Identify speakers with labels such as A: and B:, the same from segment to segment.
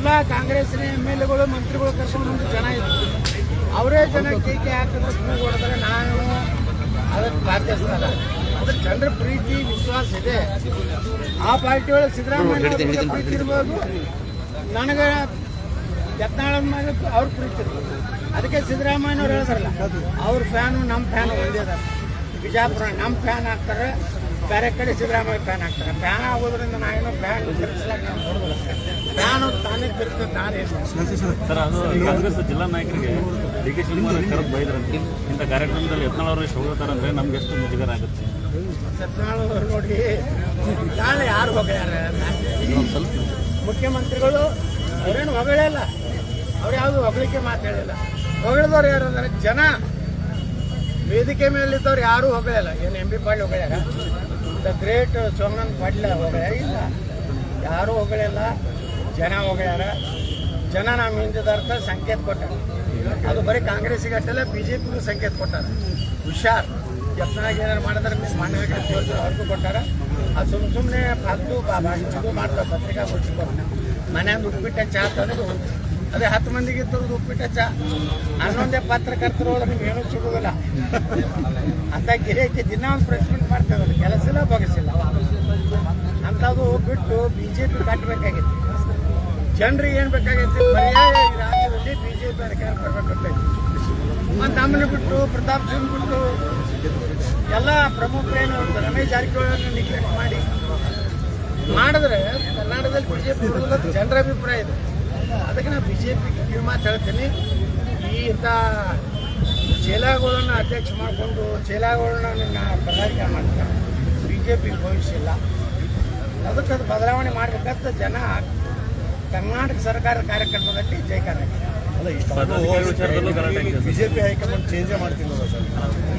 A: ಎಲ್ಲ ಕಾಂಗ್ರೆಸ್ನ M L ಎಗಳು ಮಂತ್ರಿಗಳು ಕರ್ಕೊಂಡು ಬಂದು ಜನ ಇದ್ರು. ಅವರೇ ಜನ ಟೀಕೆ ಹಾಕಿದ್ರೆ ಹೂ ಹೊಡೆದ್ರೆ ನಾನು ಅದಕ್ಕೆ ಬಾಧ್ಯಸ್ಥಲ್ಲ ಅದ್ರ ಜನರ ಪ್ರೀತಿ ವಿಶ್ವಾಸ ಇದೆ. ಆ ಪಾರ್ಟಿ ಒಳಗೆ ಸಿದ್ದರಾಮಯ್ಯ ಅವ್ರ ಪ್ರೀತಿ ಇರ್ಬೋದು. ನನಗೆ ಯತ್ನಾಳನ ಮೇಲೆ ಅವ್ರ ಪ್ರೀತಿ ಇರ್ಬೋದು. ಅದಕ್ಕೆ ಸಿದ್ದರಾಮಯ್ಯನವ್ರು ಹೇಳ್ತಾರಲ್ಲ ಅವ್ರ ಫ್ಯಾನು ನಮ್ಮ ಫ್ಯಾನು ಒಂದೇ ಅದ. ಬಿಜಾಪುರ ನಮ್ಮ ಫ್ಯಾನ್ ಹಾಕ್ತಾರೆ ಬೇರೆ ಕಡೆ ಸಿದ್ದರಾಮಯ್ಯ ಫ್ಯಾನ್ ಹಾಕ್ತಾರೆ ಫ್ಯಾನ್ ಆಗೋದ್ರಿಂದ ನಾನೇನೋ ಫ್ಯಾನ್ ತಿರ್ಗಿಸ್ಲಾಕ ನಾನು ನೋಡೋದಿಲ್ಲ ತಾನೇ ತಿರ್ತದೆ ತಾನೇ ಇಲ್ಲ
B: ಸರ್ ಅದು ಕಾಂಗ್ರೆಸ್ ಜಿಲ್ಲಾ ನಾಯಕರಿಗೆ ಡಿ ಕೆ ಶಿವಕುಮಾರ್ ಕರೆದು ಬೈದ್ರಂತೆ. ಇಂಥ ಕಾರ್ಯಕ್ರಮದಲ್ಲಿ ಯತ್ನಾಳ್ ಅವರು ನಮ್ಗೆ ಎಷ್ಟು ಮುಜುಗರ ಆಗುತ್ತೆ?
A: ಅವರು ನೋಡಿ ನಾಳೆ ಯಾರು
B: ಸ್ವಲ್ಪ
A: ಮುಖ್ಯಮಂತ್ರಿಗಳು ಅವರೇನು ಹೊಗಳಿಲ್ಲ ಅವ್ರು ಯಾವುದು ಹೊಗಳಿಕೆ ಮಾತಾಡಿಲ್ಲ ಹೊಗಳಿದವ್ರು ಯಾರು ಅಂದರೆ ಜನ. ವೇದಿಕೆ ಮೇಲಿದ್ದವ್ರು ಯಾರೂ ಹೊಗಳಿಲ್ಲ ಏನು ಎಂ ಬಿ ಪಾಟೀಲ್ ಹೊಗಳ್ಯಾರ? ದ ಗ್ರೇಟ್ ಸೋಮನಾಥ್ ಪಾಟೀಲ್ ಹೊಗಳ್ಯಾರ? ಇಲ್ಲ. ಯಾರೂ ಹೊಗಳಿಲ್ಲ ಜನ ಹೋಗ್ಯಾರ. ಜನ ನಮ್ಮ ಹಿಂದಿದಾರ್ಥ ಸಂಕೇತ ಕೊಟ್ಟಾರ. ಅದು ಬರೀ ಕಾಂಗ್ರೆಸ್ಗೆ ಅಷ್ಟಲ್ಲ ಬಿ ಜೆ ಪಿಗೂ ಸಂಕೇತ ಕೊಟ್ಟಾರ. ಹುಷಾರ್. ಯತ್ನಾಗ ಏನಾರು ಮಾಡಿದ್ರೆ ಮಿಸ್ ತೋರಿಸಿ ಅವ್ರಿಗೂ ಕೊಟ್ಟಾರ. ಅದು ಸುಮ್ಮ ಸುಮ್ಮನೆ ಫಾಲ್ತು ಭಾಷಣ ಮಾಡ್ತಾರೆ ಪತ್ರಿಕಾ ಕೊಡ್ಸಿಕೊಂಡು ಮನ್ಯಾಗ ಉಪ್ಪಿಟ್ಟ ಚಾ ತಂದು ಅದೇ ಹತ್ತು ಮಂದಿಗೆ ತರೋದು ಉಪ್ಪಿಟ್ಟ ಚಾ. ಹನ್ನೊಂದೇ ಪತ್ರಕರ್ತರು ಹೋದ್ರೆ ನಿಮ್ಗೆ ಏನೂ ಸಿಗೋದಿಲ್ಲ. ಅಂತ ಗಿರಿಯಕ್ಕೆ ದಿನ ಒಂದು ಪ್ರೆಸ್ ಮೀಟ್ ಮಾಡ್ತಾರೆ ಕೆಲಸ ಇಲ್ಲ ಬಗಸಿಲ್ಲ ಅಂಥದ್ದು ಬಿಟ್ಟು ಬಿ ಜೆ ಪಿ ಕಟ್ಟಬೇಕಾಗಿತ್ತು ಜನರಿಗೆ ಏನು ಬೇಕಾಗೈತಿ? ಪರ್ಯಾಯ ರಾಜ್ಯದಲ್ಲಿ ಬಿಜೆಪಿ ಅಧಿಕಾರ ಬರ್ಬೇಕಂತೈತಿ ಮತ್ತು ನಮ್ಮನ್ನು ಬಿಟ್ಟು ಪ್ರತಾಪ್ ಸಿಂಗ್ ಬಿಟ್ಟು ಎಲ್ಲ ಪ್ರಮುಖರೇನು ರಮೇಶ್ ಜಾರಕಿಹೊಳಿ ನಿಗ್ಲೆಕ್ಟ್ ಮಾಡಿ. ಮಾಡಿದ್ರೆ ಕರ್ನಾಟಕದಲ್ಲಿ ಬಿಜೆಪಿ ಜನರ ಅಭಿಪ್ರಾಯ ಇದೆ. ಅದಕ್ಕೆ ನಾನು ಬಿ ಜೆ ಪಿ ಕಿವಿ ಮಾತು ಹೇಳ್ತೀನಿ ಈ ಇಂಥ ಚೇಲಾಗಳನ್ನ ಅಧ್ಯಕ್ಷ ಮಾಡಿಕೊಂಡು ಚೇಲಾಗಳನ್ನ ನಿನ್ನ ಬದಲಾವಣೆ ಮಾಡ್ತಾರೆ? ಬಿ ಜೆ ಪಿ ಭವಿಷ್ಯ ಇಲ್ಲ. ಅದಕ್ಕೆ ಅದು ಬದಲಾವಣೆ ಮಾಡ್ಬೇಕಂತ ಜನ ಕರ್ನಾಟಕ
C: ಅಲ್ಲ
B: ಪದಾಧಿಕಾರಿ ವಿಚಾರದಲ್ಲೂ ಗಲಾಟೆ ಆಗಿದೆ.
C: ಬಿಜೆಪಿ ಹೈಕಮಾಂಡ್ ಚೇಂಜೇ ಮಾಡ್ತಿಲ್ಲ ಸರ್?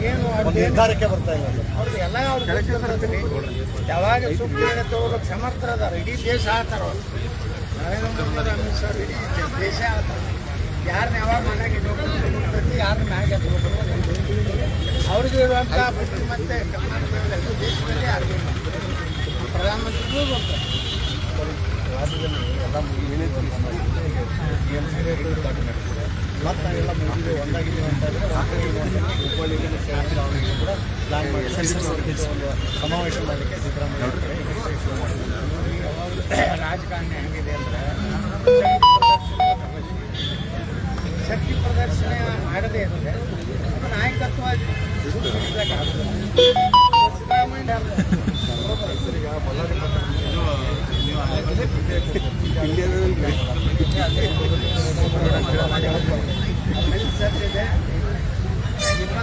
A: ಏನು
C: ನಿರ್ಧಾರಕ್ಕೆ ಬರ್ತಾ ಇಲ್ಲ
A: ಅವ್ರಿಗೆ ಎಲ್ಲ ಅವ್ರು ಗೊತ್ತಿರ್ತೈತಿ. ಯಾವಾಗ ನಿರ್ಣಯ ತಗೋಬೇಕು ಸಮರ್ಥ ಅದಾರ ಇಡೀ ದೇಶ ಆತಾರ. ನರೇಂದ್ರ ಮೋದಿ ಅಮಿತ್ ಶಾ ಇಡೀ ದೇಶ ಆತಾರ. ಯಾರನ್ನ ಯಾವಾಗ ಮನೆಗೆ ಇಟ್ಕೊಂಡು ಯಾರನ್ನ ಮ್ಯಾಗೆ ಅವ್ರಿಗೆ ಇರುವಂಥ ಬುದ್ಧಿ ಮತ್ತೆ ಕರ್ನಾಟಕದಲ್ಲಿ ದೇಶದಲ್ಲಿ ಯಾರಿಗೂ ಪ್ರಧಾನಮಂತ್ರಿಗಳು ಬರ್ತಾರೆ
C: ರಾಜ್ಯದಲ್ಲಿ ಎಲ್ಲ ಏನೇ ಮತ್ತು ನಾವೆಲ್ಲ ಮುಗಿದು ಒಂದಾಗಿದ್ದೀವಿ ಅಂತ ಹೇಳಿದ್ರೆ ರಾಜ್ಯದಲ್ಲಿ ಹುಬ್ಬಳ್ಳಿಗೆ ಮತ್ತು ದಾವಣಗೆರೆಗೆ ಕೂಡ ಪ್ಲಾನ್ ಮಾಡಿ ಒಂದು ಸಮಾವೇಶ ಮಾಡಲಿಕ್ಕೆ ಸಿದ್ದರಾಮಯ್ಯ ಅವ್ರ ಕಡೆ ನಿರ್ದೇಶನ ಮಾಡಿದ್ದಾರೆ.
A: ರಾಜಕಾರಣ ಹೆಂಗಿದೆ ಅಂದ್ರೆ ಶಕ್ತಿ ಪ್ರದರ್ಶನ ಮಾಡದೇ ಇದ್ರೆ ನಾಯಕತ್ವ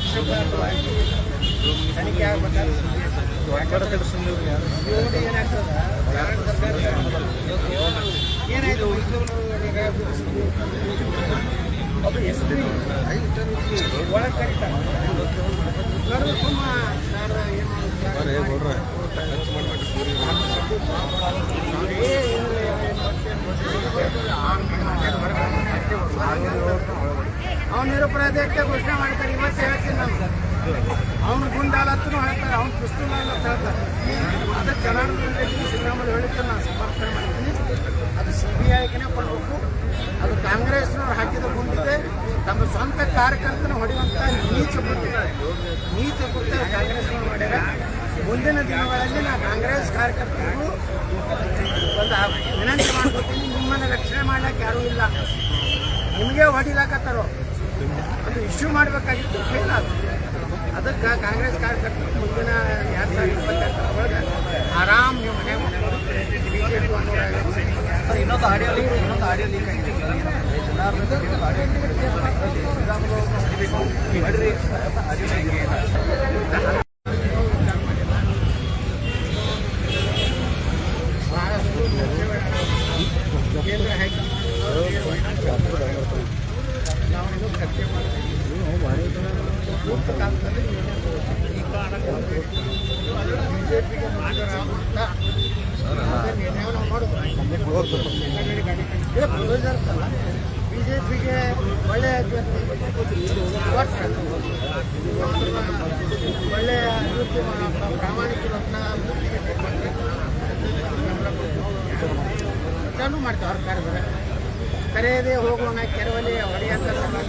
A: ಸರ್ಕಾರ ಏನಾಯ್ತು? ಒಳಗೆ ಕರೀತಾರೆ ಸುಮ್ಮ ಸರ್ ಏನು ಅವನ ಪ್ರದೇಶಕ್ಕೆ ಘೋಷಣೆ ಮಾಡ್ತಾರೆ, ಇವತ್ತು ಹೇಳ್ತೀನಿ ನಾನು. ಅವನು ಗುಂಡಾಲತ್ತೂ ಹೇಳ್ತಾರೆ, ಅವ್ನು ಪುಸ್ತಕ ಅಂತ ಹೇಳ್ತಾರೆ. ಅದಕ್ಕೆ ಕರ್ನಾಟಕದಲ್ಲಿ ಸಿದ್ದರಾಮಯ್ಯ ಹೇಳಿದ್ರೆ ನಾನು ಸಮರ್ಥನೆ ಮಾಡ್ತೀನಿ. ಅದು ಸಿ ಬಿ ಐಗೆನೇ ಕೊಡಬೇಕು. ಅದು ಕಾಂಗ್ರೆಸ್ನವ್ರು ಹಾಕಿದ ಗುಂಡಿದೆ. ತಮ್ಮ ಸ್ವಂತ ಕಾರ್ಯಕರ್ತನ ಹೊಡೆಯುವಂಥ ನೀಚ ಕೃತ್ಯ ನೀಚ ಕೃತ್ಯ ಕಾಂಗ್ರೆಸ್ನವ್ರು ಮಾಡ್ಯಾರ ಮುಂದಿನ ದಿನಗಳಲ್ಲಿ ನಾ ಕಾಂಗ್ರೆಸ್ ಕಾರ್ಯಕರ್ತರು ಒಂದು ವಿನಂತಿ ಮಾಡ್ಕೊತೀನಿ. ನಿಮ್ಮನ್ನು ರಕ್ಷಣೆ ಮಾಡಕ್ಕೆ ಯಾರೂ ಇಲ್ಲ. ನಿಮಗೆ ಹೊಡಿಲಾಕತ್ತಾರೋ? ಅದು ಇಶ್ಯೂ ಮಾಡಬೇಕಾಗಿತ್ತು ಫೇಲ್ ಅದು ಅದಕ್ಕೆ ಕಾಂಗ್ರೆಸ್ ಕಾರ್ಯಕರ್ತರು ಮುಂದಿನ ಎರಡು ಸಾವಿರದ ಇಪ್ಪತ್ತೆಂಟರ ಒಳಗೆ ಆರಾಮ್ ನೀವು ಮನೆ ಬಿ ಜೆ ಪಿ
C: ಇನ್ನೊಂದು audio leak audio audio leak ಆಗಿದೆ.
A: ಕೇಂದ್ರ ಹೈಕಮಾಂಡ್ ನಾವು ಇನ್ನೂ ಚರ್ಚೆ ಮಾಡ್ತೀವಿ ಸೂಕ್ತ ಕಾಲದಲ್ಲಿ ಬಿಜೆಪಿಗೆ ಮಾತನಾಡುತ್ತಾ ನಿರ್ಣಯ ನಾವು ಮಾಡೋದು ಇದು ಪ್ರೊಡ್ಯೂಸರ್ಸ್ ಅಲ್ಲ ಬಿ ಜೆ ಪಿಗೆ ಒಳ್ಳೆಯ ಅಭ್ಯರ್ಥಿ ಒಳ್ಳೆಯ ಅಭಿವೃದ್ಧಿ ಪ್ರಾಮಾಣಿಕರನ್ನ ಅಭಿವೃದ್ಧಿಗೆ ಚಾಲೂ ಮಾಡ್ತಾರೆ ಅವ್ರ ಕಾರ್ಯದಲ್ಲಿ ಕರೆಯದೆ ಹೋಗೋಣ ಕೆರವಲಿ ಹೊಡೆಯಂತ ಸಮಾಜ